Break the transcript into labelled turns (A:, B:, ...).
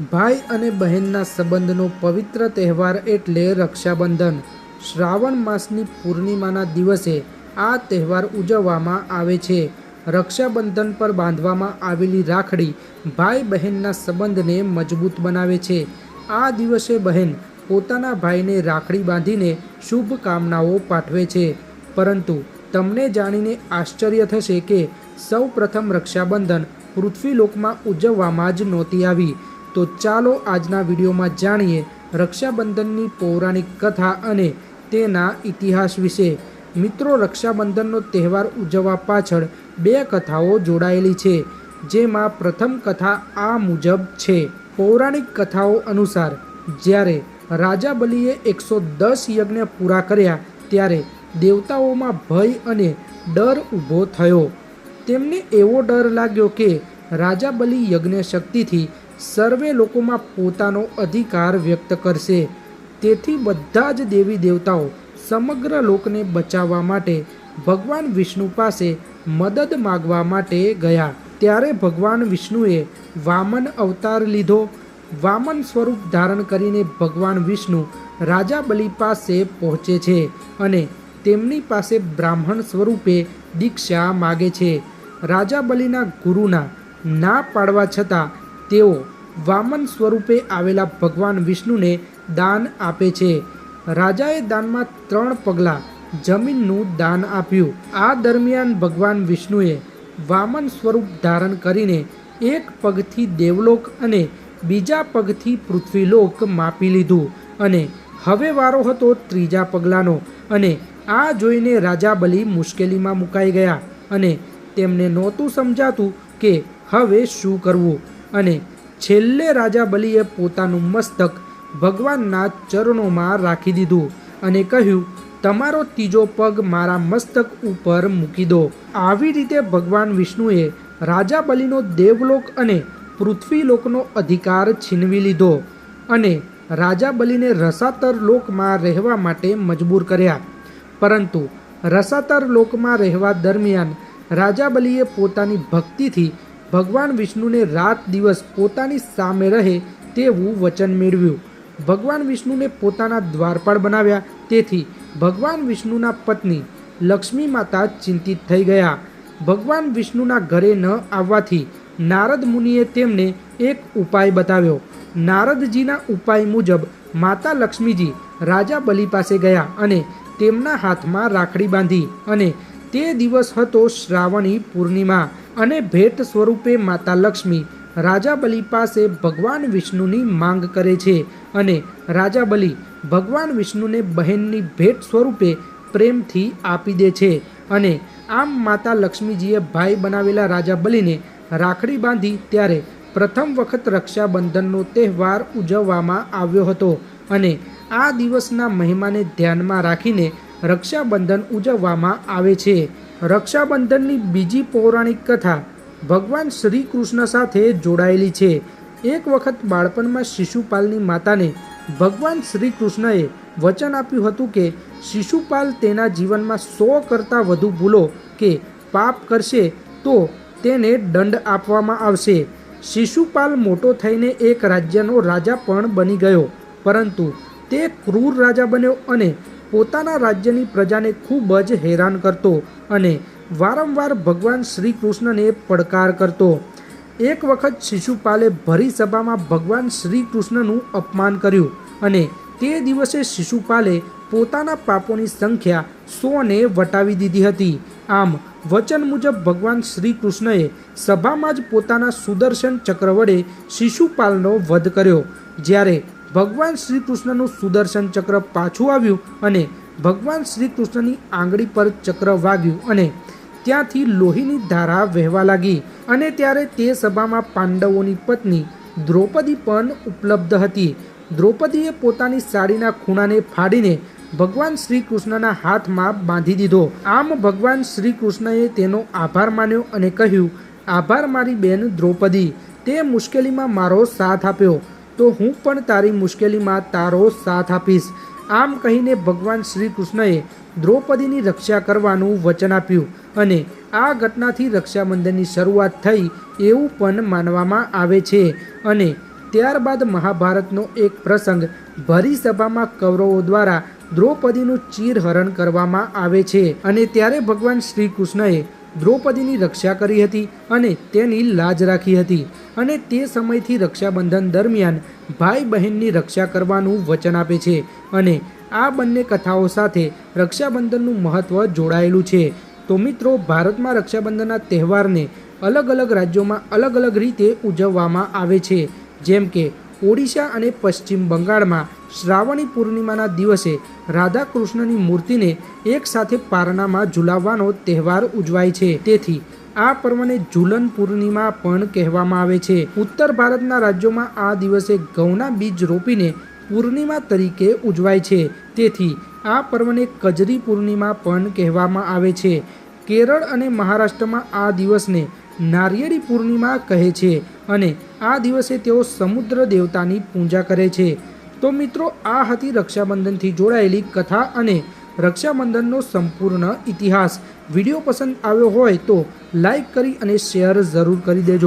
A: ભાઈ અને બહેનના સંબંધનો પવિત્ર તહેવાર એટલે રક્ષાબંધન. શ્રાવણ માસની પૂર્ણિમાના દિવસે આ તહેવાર ઉજવવામાં આવે છે. રક્ષાબંધન પર બાંધવામાં આવેલી રાખડી ભાઈ બહેનના સંબંધને મજબૂત બનાવે છે. આ દિવસે બહેન પોતાના ભાઈને રાખડી બાંધીને શુભકામનાઓ પાઠવે છે. પરંતુ તમને જાણીને આશ્ચર્ય થશે કે સૌ પ્રથમ રક્ષાબંધન પૃથ્વીલોકમાં ઉજવવામાં જ નહોતી આવી. તો ચાલો આજના વિડીયોમાં જાણીએ રક્ષાબંધનની પૌરાણિક કથા અને તેના ઇતિહાસ વિશે. મિત્રો, રક્ષાબંધનનો તહેવાર ઉજવવા પાછળ બે કથાઓ જોડાયેલી છે, જેમાં પ્રથમ કથા આ મુજબ છે. પૌરાણિક કથાઓ અનુસાર, જ્યારે રાજા બલિએ એકસો દસ યજ્ઞ પૂરા કર્યા, ત્યારે દેવતાઓમાં ભય અને ડર ઊભો થયો. તેમને એવો ડર લાગ્યો કે રાજા બલિ યજ્ઞ શક્તિથી સર્વે લોકોમાં પોતાનો અધિકાર વ્યક્ત કરશે. તેથી બધા જ દેવી દેવતાઓ સમગ્ર લોકને બચાવવા માટે ભગવાન વિષ્ણુ પાસે મદદ માગવા માટે ગયા. ત્યારે ભગવાન વિષ્ણુએ વામન અવતાર લીધો. વામન સ્વરૂપ ધારણ કરીને ભગવાન વિષ્ણુ રાજા બલિ પાસે પહોંચે છે અને તેમની પાસે બ્રાહ્મણ સ્વરૂપે દીક્ષા માગે છે. રાજા બલિના ગુરુના ના પાડવા છતાં તેઓ વામન સ્વરૂપે આવેલા ભગવાન વિષ્ણુને દાન આપે છે. રાજાએ દાનમાં ત્રણ પગલાં જમીનનું દાન આપ્યું. આ દરમિયાન ભગવાન વિષ્ણુએ વામન સ્વરૂપ ધારણ કરીને એક પગથી દેવલોક અને બીજા પગથી પૃથ્વીલોક માપી લીધું અને હવે વારો હતો ત્રીજા પગલાંનો અને આ જોઈને રાજા બલી મુશ્કેલીમાં મુકાઈ ગયા અને તેમને નહોતું સમજાતું કે હવે શું કરવું? અને છેલ્લે રાજા બલિએ પોતાનું મસ્તક ભગવાનના ચરણોમાં રાખી દીધું અને કહ્યું, તમારો ત્રીજો પગ મારા મસ્તક ઉપર મૂકી દો. આવી રીતે ભગવાન વિષ્ણુએ રાજા બલિનો દેવલોક અને પૃથ્વીલોકનો અધિકાર છીનવી લીધો અને રાજા બલિને રસાતર લોકમાં રહેવા માટે મજબૂર કર્યા. પરંતુ રસાતર લોકમાં રહેવા દરમિયાન રાજા બલિએ પોતાની ભક્તિથી ભગવાન વિષ્ણુને રાત દિવસ પોતાની સામે રહે તેવું વચન મેળવ્યું. ભગવાન વિષ્ણુને પોતાના દ્વારપાળ બનાવ્યા. તેથી ભગવાન વિષ્ણુના પત્ની લક્ષ્મી માતા ચિંતિત થઈ ગયા. ભગવાન વિષ્ણુના ઘરે ન આવવાથી નારદ મુનિએ તેમને એક ઉપાય બતાવ્યો. નારદજીના ઉપાય મુજબ માતા લક્ષ્મીજી રાજા બલિ પાસે ગયા અને તેમના હાથમાં રાખડી બાંધી અને તે દિવસ હતો શ્રાવણી પૂર્ણિમા અને ભેટ સ્વરૂપે માતા લક્ષ્મી રાજા બલિ પાસે ભગવાન વિષ્ણુની માંગ કરે છે અને રાજા બલિ ભગવાન વિષ્ણુને બહેનની ભેટ સ્વરૂપે પ્રેમથી આપી દે છે અને આમ માતા લક્ષ્મીજીએ ભાઈ બનાવેલા રાજા બલિને રાખડી બાંધી ત્યારે પ્રથમ વખત રક્ષાબંધનનો તહેવાર ઉજવવામાં આવ્યો હતો અને આ દિવસના મહિમાને ધ્યાનમાં રાખીને રક્ષાબંધન ઉજવવામાં આવે છે. રક્ષાબંધનની બીજી પૌરાણિક કથા ભગવાન શ્રી કૃષ્ણ સાથે જોડાયેલી છે. એક વખત બાળપણમાં શિશુપાલની માતાને ભગવાન શ્રી કૃષ્ણએ વચન આપ્યું હતું કે, શિશુપાલ તેના જીવનમાં સો કરતાં વધુ ભૂલો કે પાપ કરશે તો તેને દંડ આપવામાં આવશે. શિશુપાલ મોટો થઈને એક રાજ્યનો રાજા પણ બની ગયો. પરંતુ તે ક્રૂર રાજા બન્યો અને પોતાના રાજ્યની પ્રજાને ખૂબ જ હેરાન કરતો અને વારંવાર ભગવાન શ્રી કૃષ્ણને પડકાર કરતો. એક વખત શિશુપાલે ભરી સભામાં ભગવાન શ્રી કૃષ્ણનું અપમાન કર્યું અને તે દિવસે શિશુપાલે પોતાના પાપોની સંખ્યા સોને વટાવી દીધી હતી. આમ, વચન મુજબ ભગવાન શ્રી કૃષ્ણએ સભામાં જ પોતાના સુદર્શન ચક્ર વડે શિશુપાલનો વધ કર્યો. જ્યારે ભગવાન શ્રી કૃષ્ણનું સુદર્શન ચક્ર પાછું આવ્યું અને ભગવાન શ્રી કૃષ્ણની આંગળી પર ચક્ર વાગ્યું અને ત્યાંથી લોહીની ધારા વહેવા લાગી અને ત્યારે તે સભામાં પાંડવોની પત્ની દ્રૌપદી પણ ઉપલબ્ધ હતી. દ્રૌપદીએ પોતાની સાડીના ખૂણાને ફાડીને ભગવાન શ્રી કૃષ્ણના હાથમાં બાંધી દીધો. આમ ભગવાન શ્રી કૃષ્ણએ તેનો આભાર માન્યો અને કહ્યું, આભાર મારી બેન દ્રૌપદી, તે મુશ્કેલીમાં મારો સાથ આપ્યો. તો હું પણ તારી મુશ્કેલીમાં તારો સાથ આપીશ. આમ કહીને ભગવાન શ્રી કૃષ્ણએ દ્રૌપદીની રક્ષા કરવાનું વચન આપ્યું અને આ ઘટનાથી રક્ષાબંધનની શરૂઆત થઈ એવું પણ માનવામાં આવે છે. અને ત્યારબાદ મહાભારતનો એક પ્રસંગ ભરી સભામાં કૌરવો દ્વારા દ્રૌપદીનું ચીરહરણ કરવામાં આવે છે. અને ત્યારે ભગવાન શ્રી કૃષ્ણએ દ્રૌપદીની રક્ષા કરી હતી અને તેની લાજ રાખી હતી. અને તે સમયથી રક્ષાબંધન દરમિયાન ભાઈ બહેનની રક્ષા કરવાનું વચન આપે છે અને આ બંને કથાઓ સાથે રક્ષાબંધનનું મહત્ત્વ જોડાયેલું છે. તો મિત્રો, ભારતમાં રક્ષાબંધનના તહેવારને અલગ અલગ રાજ્યોમાં અલગ અલગ રીતે ઉજવવામાં આવે છે. જેમ કે, ઓડિશા અને પશ્ચિમ બંગાળમાં શ્રાવણી પૂર્ણિમાના દિવસે રાધા કૃષ્ણની મૂર્તિને એકસાથે પારણામાં ઝુલાવવાનો તહેવાર ઉજવાય છે. તેથી આ પર્વને ઝુલન પૂર્ણિમા પણ કહેવામાં આવે છે. ઉત્તર ભારતના રાજ્યોમાં આ દિવસે ઘઉંના બીજ રોપીને પૂર્ણિમા તરીકે ઉજવાય છે. તેથી આ પર્વને કજરી પૂર્ણિમા પણ કહેવામાં આવે છે. કેરળ અને મહારાષ્ટ્રમાં આ દિવસને નારિયેળી પૂર્ણિમા કહે છે અને આ દિવસે તેઓ સમુદ્ર દેવતાની પૂજા કરે છે. તો મિત્રો, આ હતી રક્ષાબંધનથી જોડાયેલી કથા અને રક્ષાબંધનનો સંપૂર્ણ ઇતિહાસ. વીડિયો પસંદ આવ્યો હોય તો લાઈક કરી અને શેર જરૂર કરી દેજો.